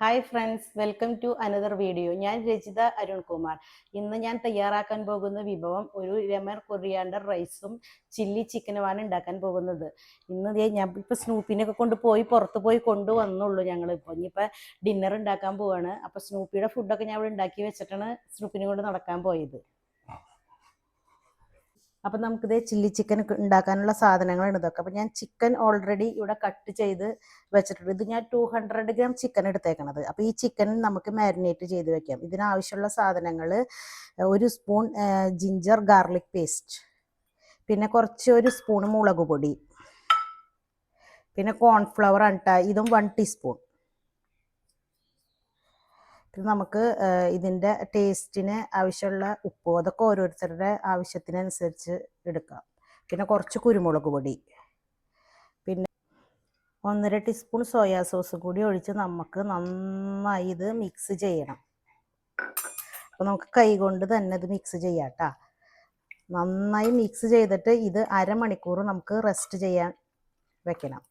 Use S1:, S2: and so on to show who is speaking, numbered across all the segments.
S1: Hi friends welcome to another video ഞാൻ രജിത അരുൺകുമാർ. ഇന്ന് ഞാൻ തയ്യാറാക്കാൻ പോകുന്ന വിഭവം ഒരു ലെമൺ കൊറിയാണ്ടർ റൈസും ചില്ലി ചിക്കനുമാണ് ഉണ്ടാക്കാൻ പോകുന്നത്. ഇന്ന് ഞാൻ ഇപ്പോൾ സ്നൂപ്പിനൊക്കെ കൊണ്ട് പോയി പുറത്ത് പോയി കൊണ്ടുവന്നുള്ളൂ ഞങ്ങൾ ഇപ്പൊ ഇനിയിപ്പോൾ ഡിന്നർ ഉണ്ടാക്കാൻ പോവാണ്. അപ്പോൾ സ്നൂപ്പിയുടെ ഫുഡൊക്കെ ഞാൻ ഇവിടെ ഉണ്ടാക്കി വെച്ചിട്ടാണ് സ്നൂപ്പിനെ കൊണ്ട് നടക്കാൻ പോയത്. അപ്പം നമുക്കിത് ചില്ലി ചിക്കൻ ഉണ്ടാക്കാനുള്ള സാധനങ്ങളാണ് ഇതൊക്കെ. അപ്പം ഞാൻ ചിക്കൻ ഓൾറെഡി ഇവിടെ കട്ട് ചെയ്ത് വെച്ചിട്ടുണ്ട്. ഇത് ഞാൻ ടു ഹൺഡ്രഡ് ഗ്രാം ചിക്കൻ എടുത്തേക്കണത്. അപ്പോൾ ഈ ചിക്കൻ നമുക്ക് മാരിനേറ്റ് ചെയ്ത് വെക്കാം. ഇതിനാവശ്യമുള്ള സാധനങ്ങൾ ഒരു സ്പൂൺ ജിഞ്ചർ ഗാർലിക് പേസ്റ്റ് പിന്നെ കുറച്ച് ഒരു സ്പൂൺ മുളക് പൊടി. പിന്നെ കോൺഫ്ലവർ അണ്ട ഇതും വൺ ടീസ്പൂൺ പിന്നെ നമുക്ക് ഇതിന്റെ ടേസ്റ്റിന് ആവശ്യമുള്ള ഉപ്പ് അതൊക്കെ ഓരോരുത്തരുടെ ആവശ്യത്തിനനുസരിച്ച് എടുക്കാം. പിന്നെ കുറച്ച് കുരുമുളക് പൊടി. പിന്നെ ഒന്നര ടീസ്പൂൺ സോയാ സോസ് കൂടി ഒഴിച്ച് നമുക്ക് നന്നായി ഇത് മിക്സ് ചെയ്യണം. അപ്പോൾ നമുക്ക് കൈ കൊണ്ട് തന്നെ ഇത് മിക്സ് ചെയ്യാം നന്നായി മിക്സ് ചെയ്തിട്ട് ഇത് അരമണിക്കൂർ നമുക്ക് റെസ്റ്റ് ചെയ്യാൻ വെക്കണം.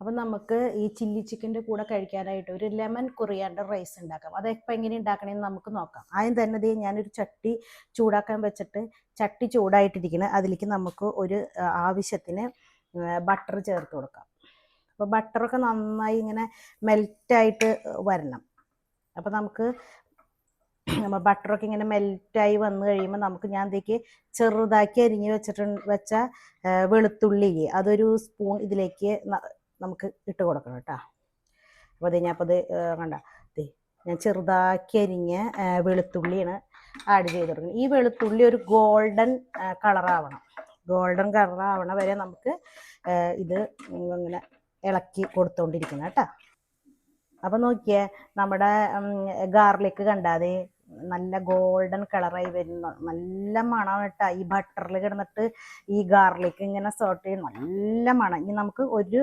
S1: അപ്പം നമുക്ക് ഈ ചില്ലി ചിക്കന്റെ കൂടെ കഴിക്കാനായിട്ട് ഒരു ലെമൺ കൊറിയാണ്ടർ റൈസ് ഉണ്ടാക്കാം. അത് എങ്ങനെ ഉണ്ടാക്കണമെന്ന് നമുക്ക് നോക്കാം. ആദ്യം തന്നെ ദേ ഞാനൊരു ചട്ടി ചൂടാക്കാൻ വെച്ചിട്ട് ചട്ടി ചൂടായിട്ടിരിക്കണം അതിലേക്ക് നമുക്ക് ഒരു ആവശ്യത്തിന് ബട്ടർ ചേർത്ത് കൊടുക്കാം. അപ്പോൾ ബട്ടറൊക്കെ നന്നായി ഇങ്ങനെ മെൽറ്റായിട്ട് വരണം. അപ്പോൾ നമുക്ക് നമ്മൾ ബട്ടറൊക്കെ ഇങ്ങനെ മെൽറ്റായി വന്നു കഴിയുമ്പോൾ നമുക്ക് ഞാൻ എന്തേക്ക് ചെറുതാക്കി അരിഞ്ഞ് വെച്ചിട്ട് വെച്ച വെളുത്തുള്ളി അതൊരു സ്പൂൺ ഇതിലേക്ക് നമുക്ക് ഇട്ട് കൊടുക്കണം കേട്ടോ. അപ്പോൾ ഇത് ഞാൻ അപ്പോൾ അത് കണ്ട ഞാൻ ചെറുതാക്കി അരിഞ്ഞ വെളുത്തുള്ളിയാണ് ആഡ് ചെയ്ത് കൊടുക്കുന്നത്. ഈ വെളുത്തുള്ളി ഒരു ഗോൾഡൻ കളറാവണം ഗോൾഡൻ കളറാവണ വരെ നമുക്ക് ഇത് ഇങ്ങനെ ഇളക്കി കൊടുത്തോണ്ടിരിക്കണം കേട്ടോ. അപ്പം നോക്കിയേ നമ്മുടെ ഗാർലിക്ക് കണ്ടാതെ നല്ല ഗോൾഡൻ കളറായി വരുന്ന നല്ല മണം കേട്ടോ. ഈ ബട്ടറിൽ കിടന്നിട്ട് ഈ ഗാർലിക്ക് ഇങ്ങനെ സോട്ട് ചെയ്ത് നല്ല മണം. ഇനി നമുക്ക് ഒരു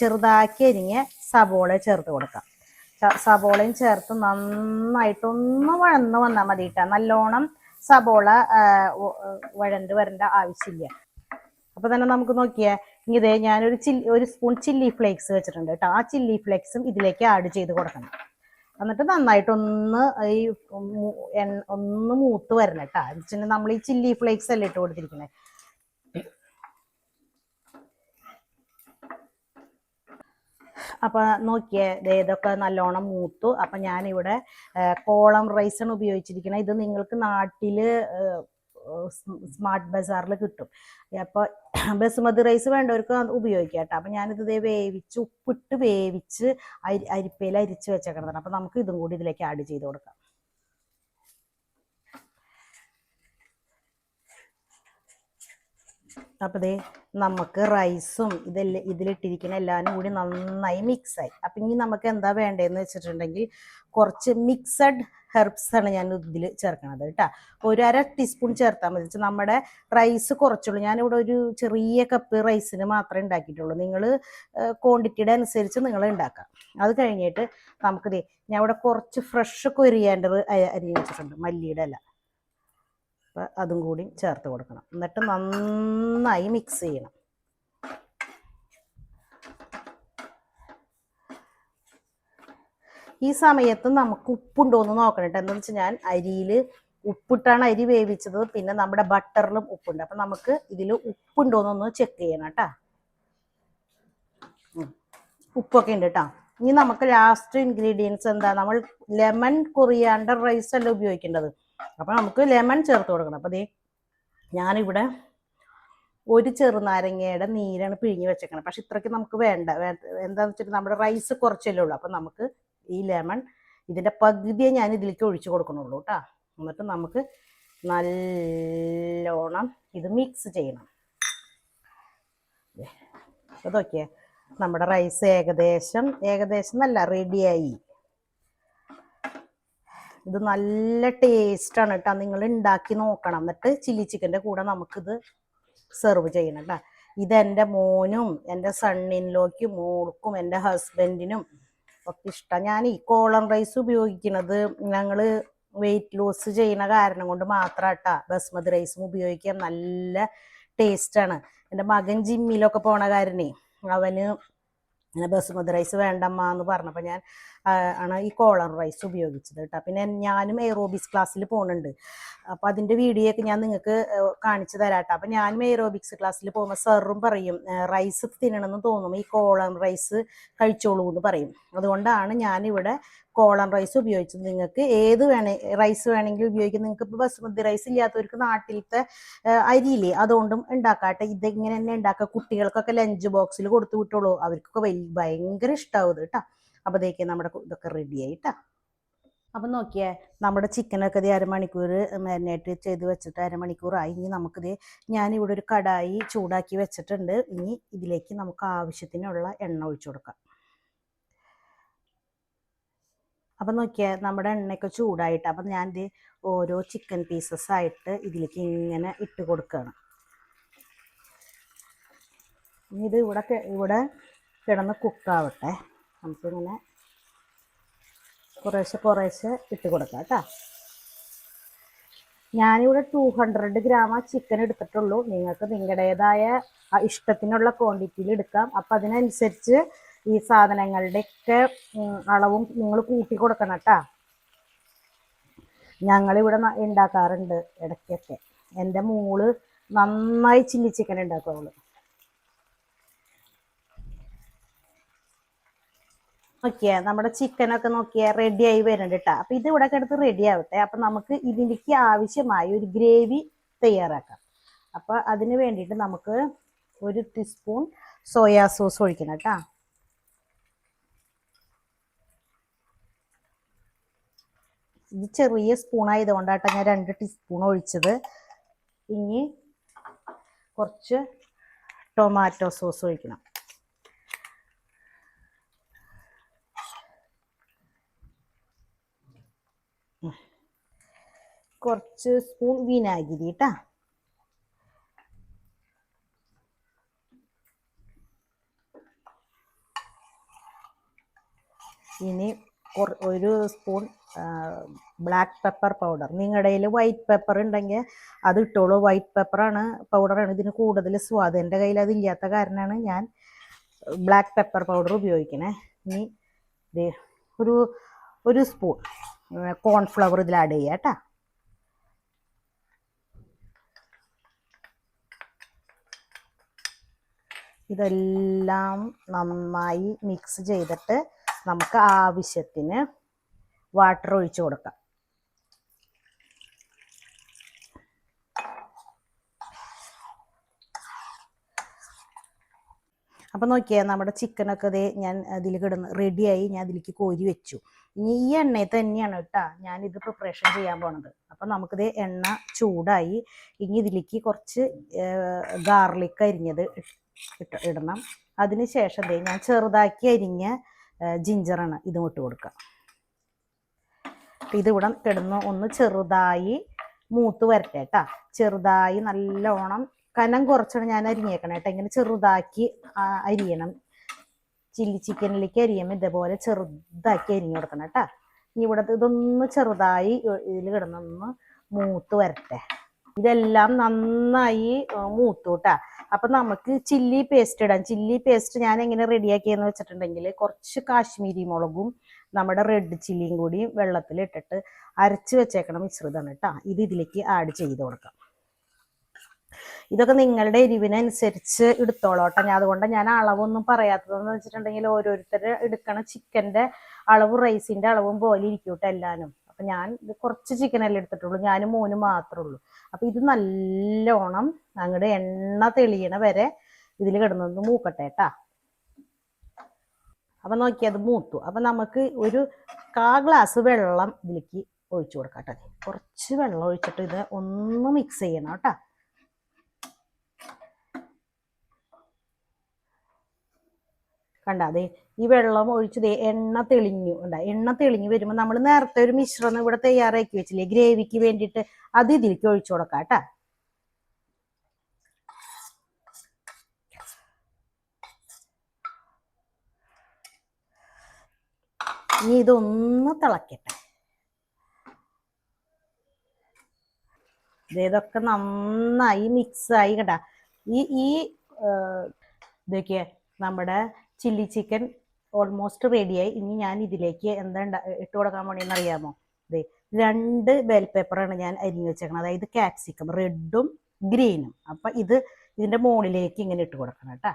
S1: ചെറുതാക്കി അരിഞ്ഞ സബോള ചേർത്ത് കൊടുക്കാം. സബോളയും ചേർത്ത് നന്നായിട്ടൊന്ന് വഴന്ന് വന്നാൽ മതി കേട്ടോ. നല്ലോണം സബോള വഴണ്ട് വരേണ്ട ആവശ്യമില്ല. അപ്പൊ തന്നെ നമുക്ക് നോക്കിയേ ഇതേ ഞാനൊരു ചില്ലി ഒരു സ്പൂൺ ചില്ലി ഫ്ലേക്സ് വെച്ചിട്ടുണ്ട് കേട്ടോ. ആ ചില്ലി ഫ്ലേക്സും ഇതിലേക്ക് ആഡ് ചെയ്ത് കൊടുക്കണം. എന്നിട്ട് നന്നായിട്ടൊന്ന് ഈ ഒന്ന് മൂത്ത് വരണം കേട്ടോ നമ്മൾ ഈ ചില്ലി ഫ്ലേക്സ് അല്ലേ ഇട്ട് കൊടുത്തിരിക്കുന്നത് അപ്പൊ നോക്കിയേ ഇതൊക്കെ നല്ലോണം മൂത്തു. അപ്പൊ ഞാനിവിടെ കോളം റൈസാണ് ഉപയോഗിച്ചിരിക്കുന്നത് ഇത് നിങ്ങൾക്ക് നാട്ടിൽ സ്മാർട്ട് ബസാറിൽ കിട്ടും. അപ്പോൾ ബസുമതി റൈസ് വേണ്ടവർക്ക് ഉപയോഗിക്കാം കേട്ടോ അപ്പം ഞാനിത് ഇതേ വേവിച്ച് ഉപ്പിട്ട് വേവിച്ച് അരി അരിപ്പയിൽ അരിച്ച് വെച്ചേക്കണതാണ്. അപ്പം നമുക്ക് ഇതും കൂടി ഇതിലേക്ക് ആഡ് ചെയ്ത് കൊടുക്കാം. അപ്പം ദേ നമുക്ക് റൈസും ഇതെല്ലാം ഇതിലിട്ടിരിക്കുന്ന എല്ലാവരും കൂടി നന്നായി മിക്സായി അപ്പം ഇനി നമുക്ക് എന്താ വേണ്ടതെന്ന് വെച്ചിട്ടുണ്ടെങ്കിൽ കുറച്ച് മിക്സഡ് ഹെർബ്സ് ആണ് ഞാൻ ഇതിൽ ചേർക്കണത് കേട്ടോ. ഒരു അര ടീസ്പൂൺ ചേർത്താൽ മതി. നമ്മുടെ റൈസ് കുറച്ചുള്ളൂ. ഞാനിവിടെ ഒരു ചെറിയ കപ്പ് റൈസിന് മാത്രമേ ഉണ്ടാക്കിയിട്ടുള്ളൂ. നിങ്ങൾ ക്വാണ്ടിറ്റിയുടെ അനുസരിച്ച് നിങ്ങൾ ഉണ്ടാക്കാം. അത് കഴിഞ്ഞിട്ട് നമുക്ക് ഞാൻ ഇവിടെ കുറച്ച് ഫ്രഷ് കൊരിയാണ്ടർ അരിഞ്ഞ് വെച്ചിട്ടുണ്ട്. മല്ലിയുടെ അല്ല അപ്പം അതും കൂടി ചേർത്ത് കൊടുക്കണം. എന്നിട്ട് നന്നായി മിക്സ് ചെയ്യണം. ഈ സമയത്ത് നമുക്ക് ഉപ്പുണ്ടോ എന്ന് നോക്കണം കേട്ടോ എന്താണെന്ന് വെച്ചാൽ ഞാൻ അരിയിൽ ഉപ്പിട്ടാണ് അരി വേവിച്ചത്. പിന്നെ നമ്മുടെ ബട്ടറിലും ഉപ്പുണ്ട്. അപ്പം നമുക്ക് ഇതിൽ ഉപ്പുണ്ടോ എന്നൊന്ന് ചെക്ക് ചെയ്യണം കേട്ടോ ഉപ്പൊക്കെ ഉണ്ട് കേട്ടോ ഇനി നമുക്ക് ലാസ്റ്റ് ഇൻഗ്രീഡിയൻസ് എന്താ? നമ്മൾ ലെമൺ കൊറിയാണ്ടർ റൈസ് അല്ല ഉപയോഗിക്കേണ്ടത്. അപ്പം നമുക്ക് ലെമൺ ചേർത്ത് കൊടുക്കണം. അപ്പം ദേ ഞാനിവിടെ ഒരു ചെറുനാരങ്ങയുടെ നീരാണ് പിഴിഞ്ഞ് വെച്ചേക്കണം. പക്ഷെ ഇത്രയ്ക്ക് നമുക്ക് വേണ്ട. എന്താണെന്ന് വെച്ചിട്ട് നമ്മുടെ റൈസ് കുറച്ചല്ലേ ഉള്ളൂ. അപ്പം നമുക്ക് ഈ ലെമൺ ഇതിന്റെ പകുതിയെ ഞാൻ ഇതിലേക്ക് ഒഴിച്ചു കൊടുക്കണുള്ളൂ കേട്ടോ എന്നിട്ട് നമുക്ക് നല്ലോണം ഇത് മിക്സ് ചെയ്യണം. അതൊക്കെ നമ്മുടെ റൈസ് ഏകദേശം ഏകദേശം നല്ല റെഡിയായി ഇത് നല്ല ടേസ്റ്റാണ് കേട്ടോ നിങ്ങൾ ഉണ്ടാക്കി നോക്കണം. എന്നിട്ട് ചില്ലി ചിക്കന്റെ കൂടെ നമുക്കിത് സെർവ് ചെയ്യണം കേട്ടോ ഇത് എന്റെ മോനും എന്റെ സണ്ണിനിലോക്കും മോൾക്കും എന്റെ ഹസ്ബൻഡിനും ഒക്കെ ഇഷ്ടമാണ് ഞാൻ ഈ കോളം റൈസ് ഉപയോഗിക്കുന്നത് ഞങ്ങൾ വെയിറ്റ് ലോസ് ചെയ്യുന്ന കാരണം കൊണ്ട് മാത്രാട്ടാ. ബസ്മതി റൈസും ഉപയോഗിക്കാൻ നല്ല ടേസ്റ്റാണ് എന്റെ മകൻ ജിമ്മിലൊക്കെ പോണ കാരണേ അവന് ബസ്മതി റൈസ് വേണ്ടമ്മ എന്ന് പറഞ്ഞപ്പോൾ ഞാൻ ആണ് ഈ കോളർ റൈസ് ഉപയോഗിച്ചത് കേട്ടോ പിന്നെ ഞാനും എയറോബിക്സ് ക്ലാസ്സിൽ പോകുന്നുണ്ട് അപ്പം അതിന്റെ വീഡിയോ ഒക്കെ ഞാൻ നിങ്ങൾക്ക് കാണിച്ചു തരാം കേട്ടോ അപ്പം ഞാനും എയറോബിക്സ് ക്ലാസ്സിൽ പോകുമ്പോൾ സാറും പറയും റൈസ് തിന്നണമെന്ന് തോന്നും ഈ കോളൻ റൈസ് കഴിച്ചോളൂ എന്ന് പറയും. അതുകൊണ്ടാണ് ഞാനിവിടെ കോളൻ റൈസ് ഉപയോഗിച്ചത്. നിങ്ങൾക്ക് ഏത് വേണേ റൈസ് വേണമെങ്കിൽ ഉപയോഗിക്കാം. നിങ്ങൾക്ക് ഇപ്പോൾ ബസുമതി റൈസ് ഇല്ലാത്തവർക്ക് നാട്ടിലത്തെ അരിയില്ലേ അതുകൊണ്ടും ഉണ്ടാക്കാട്ടെ ഇതിങ്ങനെ തന്നെ ഉണ്ടാക്കുക കുട്ടികൾക്കൊക്കെ ലഞ്ച് ബോക്സിൽ കൊടുത്തു വിട്ടോളൂ. അവർക്കൊക്കെ വലിയ ഭയങ്കര ഇഷ്ടമാവും കേട്ടോ അപ്പോഴത്തേക്ക് നമ്മുടെ ഇതൊക്കെ റെഡി ആയിട്ടാ. അപ്പം നോക്കിയേ നമ്മുടെ ചിക്കനൊക്കെ ഇത് അരമണിക്കൂർ മാരിനേറ്റ് ചെയ്ത് വെച്ചിട്ട് അരമണിക്കൂറായി. ഇനി നമുക്കിത് ഞാനിവിടെ ഒരു കടായി ചൂടാക്കി വെച്ചിട്ടുണ്ട്. ഇനി ഇതിലേക്ക് നമുക്ക് ആവശ്യത്തിനുള്ള എണ്ണ ഒഴിച്ചു കൊടുക്കാം. അപ്പം നോക്കിയാൽ നമ്മുടെ എണ്ണയൊക്കെ ചൂടായിട്ട് അപ്പം ഞാൻ ഇത് ഓരോ ചിക്കൻ പീസസ് ആയിട്ട് ഇതിലേക്ക് ഇങ്ങനെ ഇട്ട് കൊടുക്കുകയാണ്. ഇനി ഇത് ഇവിടെ ഇവിടെ കിടന്ന് കുക്കാവട്ടെ നമുക്കിങ്ങനെ കുറേശ്ശെ കുറേശ്ശെ ഇട്ട് കൊടുക്കാം കേട്ടോ. ഞാനിവിടെ ടു ഹൺഡ്രഡ് ഗ്രാം ചിക്കൻ എടുത്തിട്ടുള്ളൂ. നിങ്ങൾക്ക് നിങ്ങളുടേതായ ഇഷ്ടത്തിനുള്ള ക്വാണ്ടിറ്റിയിൽ എടുക്കാം. അപ്പം അതിനനുസരിച്ച് ഈ സാധനങ്ങളുടെയൊക്കെ അളവും നിങ്ങൾ കൂട്ടി കൊടുക്കണം കേട്ടോ. ഞങ്ങളിവിടെ ഉണ്ടാക്കാറുണ്ട് ഇടയ്ക്കൊക്കെ. എന്റെ മോൾ നന്നായി ചില്ലി ചിക്കൻ ഉണ്ടാക്കും അവൾ. നോക്കിയേ നമ്മുടെ ചിക്കനൊക്കെ നോക്കിയാ റെഡി ആയി വരുന്നുണ്ട് കേട്ടോ അപ്പൊ ഇത് ഇവിടെ കിടത്ത് റെഡി ആവട്ടെ. അപ്പൊ നമുക്ക് ഇതിലേക്ക് ആവശ്യമായ ഒരു ഗ്രേവി തയ്യാറാക്കാം. അപ്പൊ അതിന് വേണ്ടിയിട്ട് നമുക്ക് ഒരു ടീസ്പൂൺ സോയാ സോസ് ഒഴിക്കണം കേട്ടോ ഇത് ചെറിയ സ്പൂൺ ആയതുകൊണ്ടാട്ടോ ഞാൻ രണ്ട് ടീസ്പൂൺ ഒഴിച്ചത്. ഇനി കുറച്ച് ടൊമാറ്റോ സോസ് ഒഴിക്കണം. കുറച്ച് സ്പൂൺ വിനാഗിരി കേട്ടാ ഇനി ഒരു സ്പൂൺ ബ്ലാക്ക് പെപ്പർ പൗഡർ നിങ്ങളുടെ കയ്യിൽ വൈറ്റ് പെപ്പർ ഉണ്ടെങ്കിൽ അത് ഇട്ടോളൂ. വൈറ്റ് പെപ്പറാണ് പൗഡറാണ് ഇതിന് കൂടുതൽ സ്വാദ്. എന്റെ കയ്യിൽ അതില്ലാത്ത കാരണമാണ് ഞാൻ ബ്ലാക്ക് പെപ്പർ പൗഡർ ഉപയോഗിക്കണേ. ഇനി ഒരു ഒരു സ്പൂൺ കോൺഫ്ലവർ ഇതിൽ ആഡ് ചെയ്യാം കേട്ടോ ഇതെല്ലാം നന്നായി മിക്സ് ചെയ്തിട്ട് നമുക്ക് ആവശ്യത്തിന് വാട്ടർ ഒഴിച്ചു കൊടുക്കാം. അപ്പം നോക്കിയാൽ നമ്മുടെ ചിക്കനൊക്കെ ദേ ഞാൻ അതിൽ കിടന്ന് റെഡിയായി ഞാൻ അതിലേക്ക് കോരി വെച്ചു. ഇനി ഈ എണ്ണയിൽ തന്നെയാണ് കേട്ടോ ഞാനിത് പ്രിപ്പറേഷൻ ചെയ്യാൻ പോണത്. അപ്പം നമുക്കിത് എണ്ണ ചൂടായി ഇനി ഇതിലേക്ക് കുറച്ച് ഗാർലിക് അരിഞ്ഞത് ഇട്ട് ഇടണം. അതിന് ശേഷം ദേ ഞാൻ ചെറുതാക്കി അരിഞ്ഞ ജിഞ്ചറാണ് ഇതും ഇട്ട് കൊടുക്കുക. ഇത് ഇവിടെ കിടന്ന് ഒന്ന് ചെറുതായി മൂത്ത് വരട്ടെ കേട്ടാ. ചെറുതായി നല്ലോണം കനം കുറച്ചാണ് ഞാൻ അരിഞ്ഞേക്കണേ കേട്ടോ. ഇങ്ങനെ ചെറുതാക്കി അരിയണം. ചില്ലി ചിക്കനിലേക്ക് അരിയുമ്പോൾ ഇതേപോലെ ചെറുതാക്കി അരിഞ്ഞു കൊടുക്കണം കേട്ടാ. ഇനി ഇവിടെ ഇതൊന്ന് ചെറുതായി ഇതിൽ കിടന്നൊന്ന് മൂത്ത് വരട്ടെ. ഇതെല്ലാം നന്നായി മൂത്തു കേട്ടാ. അപ്പൊ നമുക്ക് ചില്ലി പേസ്റ്റ് ഇടാം. ചില്ലി പേസ്റ്റ് ഞാൻ എങ്ങനെ റെഡിയാക്കിയെന്ന് വെച്ചിട്ടുണ്ടെങ്കിൽ കുറച്ച് കാശ്മീരി മുളകും നമ്മുടെ റെഡ് ചില്ലിയും കൂടി വെള്ളത്തിൽ ഇട്ടിട്ട് അരച്ച് വെച്ചേക്കണ മിശ്രിതമാണ് കേട്ടോ ഇത് ഇതിലേക്ക് ആഡ് ചെയ്ത് കൊടുക്കാം. ഇതൊക്കെ നിങ്ങളുടെ എരിവിനനുസരിച്ച് എടുത്തോളോട്ടെ ഞാൻ അതുകൊണ്ട് ഞാൻ അളവൊന്നും പറയാത്തതെന്ന് വെച്ചിട്ടുണ്ടെങ്കിൽ ഓരോരുത്തർ എടുക്കണ ചിക്കന്റെ അളവും റൈസിന്റെ അളവും പോലെ ഇരിക്കൂട്ടെ എല്ലാനും അപ്പൊ ഞാൻ കുറച്ച് ചിക്കനല്ലേ എടുത്തിട്ടുള്ളൂ. ഞാനും മോനും മാത്രമേ ഉള്ളൂ. അപ്പൊ ഇത് നല്ലോണം അങ്ങോട്ട് എണ്ണ തെളിയണ വരെ ഇതിൽ കിടന്നൊന്ന് മൂക്കട്ടെ കേട്ടാ അപ്പൊ നോക്കി അത് മൂത്തു. അപ്പൊ നമുക്ക് ഒരു കാ ഗ്ലാസ് വെള്ളം ഇതിലേക്ക് ഒഴിച്ചു കൊടുക്കാം കേട്ടോ കുറച്ച് വെള്ളം ഒഴിച്ചിട്ട് ഇത് ഒന്ന് മിക്സ് ചെയ്യണം കേട്ടാ കണ്ട അതെ ഈ വെള്ളം ഒഴിച്ച് ദേ എണ്ണ തെളിഞ്ഞു ഉണ്ടാ എണ്ണ തെളിഞ്ഞു വരുമ്പോൾ നമ്മൾ നേരത്തെ ഒരു മിശ്രണം ഇവിടെ തയ്യാറാക്കി വെച്ചില്ലേ ഗ്രേവിക്ക് വേണ്ടിയിട്ട് അത് ഇതിലേക്ക് ഒഴിച്ചു കൊടുക്കാം കേട്ടാ. ഇനി ഇതൊന്ന് തിളക്കട്ടെ. ഇതൊക്കെ നന്നായി മിക്സായി കേട്ടാ ഈ ഈ ഇതൊക്കെ നമ്മുടെ ചില്ലി ചിക്കൻ ഓൾമോസ്റ്റ് റെഡിയായി ഇനി ഞാൻ ഇതിലേക്ക് എന്താ ഇട്ട് കൊടുക്കാൻ പോണെന്ന് അറിയാമോ? ദേ രണ്ട് ബെൽ പേപ്പറാണ് ഞാൻ അരിഞ്ഞു വെച്ചേക്കുന്നത് അതായത് കാപ്സിക്കം റെഡും ഗ്രീനും അപ്പൊ ഇത് ഇതിന്റെ മുകളിലേക്ക് ഇങ്ങനെ ഇട്ട് കൊടുക്കണം കേട്ടാ.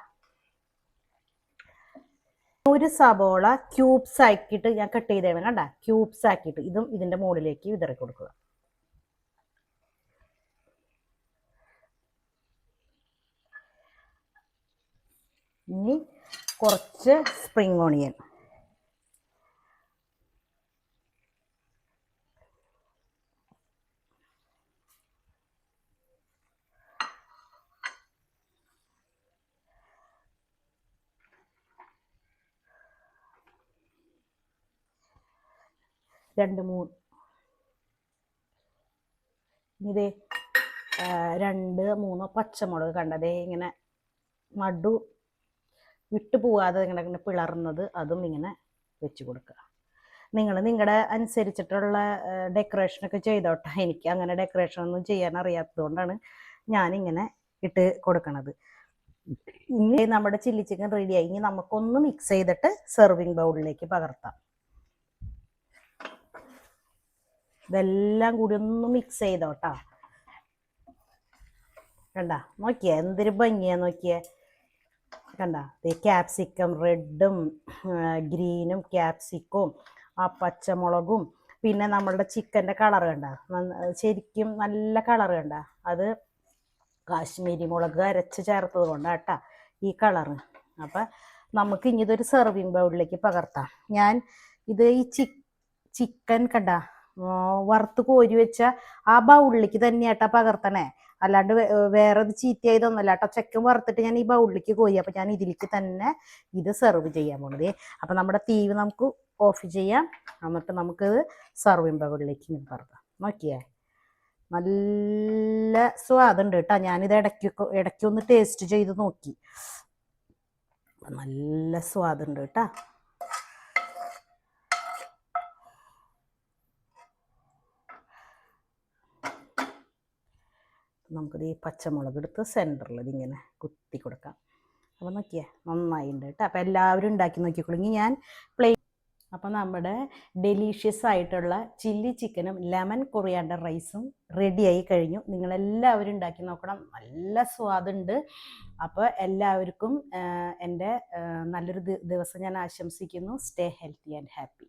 S1: ഒരു സബോള ക്യൂബ്സ് ആക്കിയിട്ട് ഞാൻ കട്ട് ചെയ്തേണം കണ്ട? ക്യൂബ്സ് ആക്കിയിട്ട് ഇതും ഇതിന്റെ മുകളിലേക്ക് വിതറി കൊടുക്കുക. ഇനി കുറച്ച് സ്പ്രിംഗ് ഓണിയൻ രണ്ട് മൂന്ന് ഇത് രണ്ട് മൂന്ന് പച്ചമുളക് കണ്ടതേ ഇങ്ങനെ നടു വിട്ടു പോവാതെ ഇങ്ങനെ ഇങ്ങനെ പിളർന്നത് അതും ഇങ്ങനെ വെച്ച് കൊടുക്കുക. നിങ്ങൾ നിങ്ങളുടെ അനുസരിച്ചിട്ടുള്ള ഡെക്കറേഷനൊക്കെ ചെയ്തോട്ടെ. എനിക്ക് അങ്ങനെ ഡെക്കറേഷൻ ഒന്നും ചെയ്യാൻ അറിയാത്തതുകൊണ്ടാണ് ഞാനിങ്ങനെ ഇട്ട് കൊടുക്കണത്. ഇനി നമ്മുടെ ചില്ലി ചിക്കൻ റെഡിയായി ഇനി നമുക്കൊന്ന് മിക്സ് ചെയ്തിട്ട് സെർവിങ് ബൗളിലേക്ക് പകർത്താം. ഇതെല്ലാം കൂടി ഒന്ന് മിക്സ് ചെയ്തോട്ടാ. കണ്ട? നോക്കിയേ? എന്തൊരു ഭംഗിയാ നോക്കിയേ. കണ്ട? ഈ ക്യാപ്സിക്കം റെഡും ഗ്രീനും ക്യാപ്സിക്കവും ആ പച്ചമുളകും പിന്നെ നമ്മളുടെ ചിക്കന്റെ കളർ കണ്ട? ശരിക്കും നല്ല കളർ കണ്ട? അത് കാശ്മീരി മുളക് അരച്ച് ചേർത്തത് കൊണ്ടാട്ടാ ഈ കളറ് അപ്പം നമുക്ക് ഇനി ഇതൊരു സെർവിങ് ബൗളിലേക്ക് പകർത്താം. ഞാൻ ഇത് ഈ ചി ചിക്കൻ കണ്ട വറുത്ത് കോരി വെച്ച ആ ബൗളിലേക്ക് തന്നെയാട്ടാ പകർത്തണേ. അല്ലാണ്ട് വേറെ ഇത് അല്ല കേട്ടോ. ചെക്കും വറുത്തിട്ട് ഞാൻ ഈ ബൗളിലേക്ക് കോരി അപ്പം ഞാൻ ഇതിലേക്ക് തന്നെ ഇത് സെർവ് ചെയ്യാൻ പോണത്. അപ്പം നമ്മുടെ തീവ് നമുക്ക് ഓഫ് ചെയ്യാം. എന്നിട്ട് നമുക്കിത് സെർവ് ബൗളിലേക്ക് ഇങ്ങനെ പറക്കാം. നോക്കിയേ. നല്ല സ്വാദുണ്ട് കേട്ടോ. ഞാനിത് ഇടയ്ക്ക് ഇടയ്ക്കൊന്ന് ടേസ്റ്റ് ചെയ്ത് നോക്കി. നല്ല സ്വാദുണ്ട് കേട്ടോ. നമുക്കിത് ഈ പച്ചമുളക് എടുത്ത് സെന്ററിൽ ഇതിങ്ങനെ കുത്തി കൊടുക്കാം അപ്പോൾ നോക്കിയേ നന്നായിട്ടുണ്ട് കേട്ടോ അപ്പോൾ എല്ലാവരും ഉണ്ടാക്കി നോക്കിക്കൊള്ളി ഞാൻ പ്ലേ അപ്പോൾ നമ്മുടെ ഡെലീഷ്യസ് ആയിട്ടുള്ള ചില്ലി ചിക്കനും ലെമൺ കൊറിയാണ്ടർ റൈസും റെഡിയായി കഴിഞ്ഞു. നിങ്ങളെല്ലാവരും ഉണ്ടാക്കി നോക്കണം. നല്ല സ്വാദുണ്ട് അപ്പോൾ എല്ലാവർക്കും എന്റെ നല്ലൊരു ദിവസം ഞാൻ ആശംസിക്കുന്നു. Stay healthy and happy